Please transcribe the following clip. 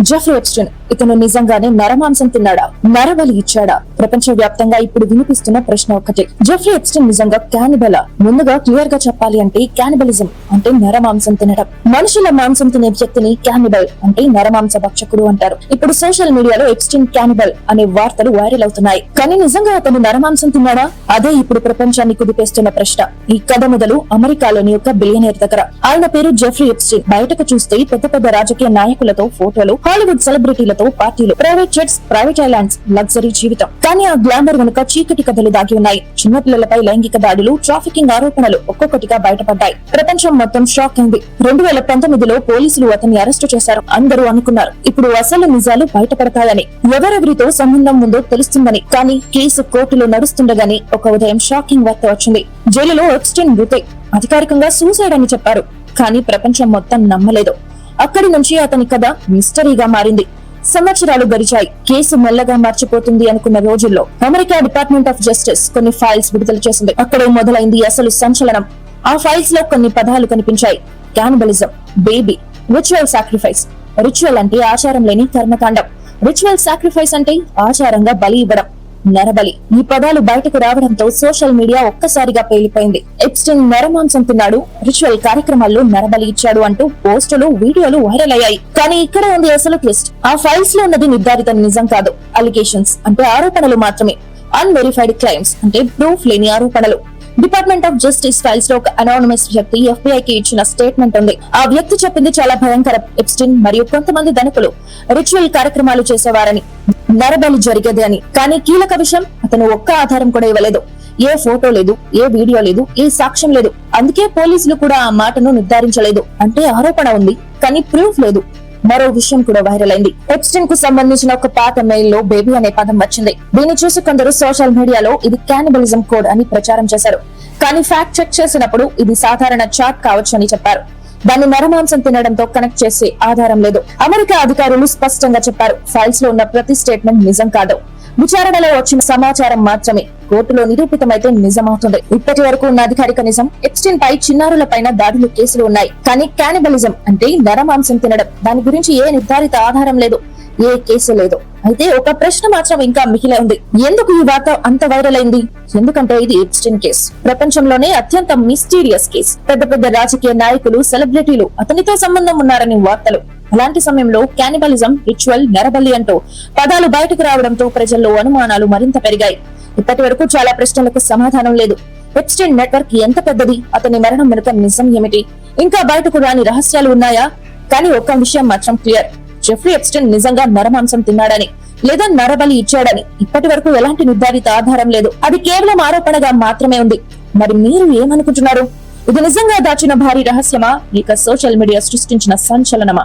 Jeffrey ఎప్స్టన్ ఇతను నిజంగానే నరమాంసం తిన్నాడా? నరబలి ఇచ్చాడా? ప్రపంచ వ్యాప్తంగా ఇప్పుడు వినిపిస్తున్న ప్రశ్న ఒక్కటే. జెఫ్రీ ఎప్స్టన్ నిజంగా క్యానిబలా. ముందుగా క్లియర్గా చెప్పాలి అంటే క్యానిబలిజం అంటే నరమాంసం తినడం. మనుషుల మాంసం తినే వ్యక్తిని క్యానిబల్ అంటే నరమాంస భక్షకుడు అంటారు. ఇప్పుడు సోషల్ మీడియాలో ఎప్స్టిన్ క్యానిబల్ అనే వార్తలు వైరల్ అవుతున్నాయి. కానీ నిజంగా అతను నరమాంసం తిన్నాడా? అదే ఇప్పుడు ప్రపంచాన్ని కుదిపేస్తున్న ప్రశ్న. ఈ కథ మొదలు అమెరికాలోని ఒక బిలియనీర్ దగ్గర. ఆయన పేరు జెఫ్రీ ఎప్స్టిన్ బయటకు చూస్తే పెద్ద పెద్ద రాజకీయ నాయకులతో ఫోటోలు హాలీవుడ్ సెలబ్రిటీలతో పార్టీలు private jets private islands luxury జీవితం. కానీ ఆ గ్లామర్ వెనుక చీకటి కథలు దాగి ఉన్నాయి. చిన్నపిల్లలపై లైంగిక దాడులు ట్రాఫికింగ్ ఆరోపణలు ఒక్కొక్కటిగా బయటపడ్డాయి. ప్రపంచం మొత్తం షాక్ అయింది. రెండు వేల పంతొమ్మిదిలో పోలీసులు అతన్ని అరెస్టు చేశారు. అందరూ అనుకున్నారు ఇప్పుడు అసలు నిజాలు బయటపడతాయని. ఎవరెవరితో సంబంధం ఉందో తెలుస్తుందని. కానీ కేసు కోర్టులో నడుస్తుండగానే ఒక ఉదయం షాకింగ్ వార్త వచ్చింది. జైలులో ఎక్స్టెన్ మృతే అధికారికంగా సూసైడ్ అని చెప్పారు. కానీ ప్రపంచం మొత్తం నమ్మలేదు. అక్కడి నుంచి అతని కథ మిస్టరీగా మారింది. సంవత్సరాలు గడిచాయి. కేసు మెల్లగా మర్చిపోతుంది అనుకున్న రోజుల్లో అమెరికా డిపార్ట్మెంట్ ఆఫ్ జస్టిస్ కొన్ని ఫైల్స్ విడుదల చేసింది. అక్కడే మొదలైంది అసలు సంచలనం. ఆ ఫైల్స్లో కొన్ని పదాలు కనిపించాయి. Cannibalism baby ritual sacrifice. Ritual అంటే ఆచారం లేని కర్మకాండం. రిచువల్ సాక్రిఫైస్ అంటే ఆచారంగా బలి ఇవ్వడం. నరబలి. ఈ పదాలు బయటకు రావడంతో సోషల్ మీడియా ఒక్కసారిగా పేలిపోయింది. ఎప్స్టిన్ నరమాంసం తిన్నాడు. రిచువల్ కార్యక్రమాల్లో నరబలి ఇచ్చాడు అంటూ పోస్టులు వీడియోలు వైరల్ అయ్యాయి. కానీ ఇక్కడ ఉంది అసలు ట్విస్ట్. ఆ ఫైల్స్లో ఉన్నది నిర్ధారిత నిజం కాదు. అలిగేషన్స్ అంటే ఆరోపణలు మాత్రమే. అన్వెరిఫైడ్ క్లైమ్స్ అంటే ప్రూఫ్ లేని ఆరోపణలు. డిపార్ట్మెంట్ ఆఫ్ జస్టిస్ ఫైల్స్లో ఒక అనానమస్ వ్యక్తి ఎఫ్బిఐ కి ఇచ్చిన స్టేట్మెంట్ ఉంది. ఆ వ్యక్తి చెప్పింది చాలా భయంకర ఎప్స్టిన్ మరియు కొంతమంది ధనికులు. రిచువల్ కార్యక్రమాలు చేసేవారని నరబలి జరిగేది అని. కానీ కీలక విషయం అతను ఒక్క ఆధారం కూడా ఇవ్వలేదు. ఏ ఫోటో లేదు ఏ వీడియో లేదు ఏ సాక్ష్యం లేదు. అందుకే పోలీసులు కూడా ఆ మాటను నిర్ధారించలేదు. అంటే ఆరోపణ ఉంది కానీ ప్రూఫ్ లేదు. మరో విషయం కూడా వైరల్ అయింది. ఎప్స్టిన్కు సంబంధించిన ఒక పాత మెయిల్లో బేబీ అనే పదం వచ్చింది. దీన్ని చూసి కొందరు సోషల్ మీడియాలో ఇది క్యానిబలిజం కోడ్ అని ప్రచారం చేశారు. కానీ ఫ్యాక్ట్ చెక్ చేసినప్పుడు ఇది సాధారణ చాట్ కావచ్చు అని చెప్పారు. దాన్ని నరమాంసం తినడంతో కనెక్ట్ చేసే ఆధారం లేదు. అమెరికా అధికారులు స్పష్టంగా చెప్పారు. ఫైల్స్లో ఉన్న ప్రతి స్టేట్మెంట్ నిజం కాదు. విచారణలో వచ్చిన సమాచారం మాత్రమే. కోర్టులో నిరూపితమైతే నిజమవుతుంది. ఇప్పటి వరకు ఉన్న అధికారిక నిజం ఎప్స్టిన్ పై చిన్నారుల పైన దాడులు కేసులు ఉన్నాయి. కానీ క్యానిబలిజం అంటే నరమాంసం తినడం. దాని గురించి ఏ నిర్ధారిత ఆధారం లేదు. ఏ కేసు లేదు. అయితే ఒక ప్రశ్న మాత్రం ఇంకా మిగిలి ఉంది. ఎందుకు ఈ వార్త అంత వైరల్ అయింది? ఎందుకంటే ఇది ఎప్స్టిన్ కేసు ప్రపంచంలోనే అత్యంత మిస్టీరియస్ కేసు పెద్ద పెద్ద రాజకీయ నాయకులు సెలబ్రిటీలు అతనితో సంబంధం ఉన్నారని వార్తలు. అలాంటి సమయంలో క్యానిబలిజం రిచువల్ నరబలి అంటూ పదాలు బయటకు రావడంతో ప్రజల్లో అనుమానాలు మరింత పెరిగాయి. ఇప్పటి వరకు చాలా ప్రశ్నలకు సమాధానం లేదు. ఎప్స్టిన్ నెట్వర్క్ ఎంత పెద్దది? అతని మరణం వెనుక నిజం ఏమిటి? ఇంకా బయటకు రాని రహస్యాలు ఉన్నాయా? కానీ ఒక్క విషయం మాత్రం క్లియర్. జెఫ్రీ ఎప్స్టిన్ నిజంగా నరమాంసం తిన్నాడని లేదా నరబలి ఇచ్చాడని ఇప్పటి వరకు ఎలాంటి నిర్ధారిత ఆధారం లేదు. అది కేవలం ఆరోపణగా మాత్రమే ఉంది. మరి మీరు ఏమనుకుంటున్నారు? ఇది నిజంగా దాచిన భారీ రహస్యమా? లేక సోషల్ మీడియా సృష్టించిన సంచలనమా?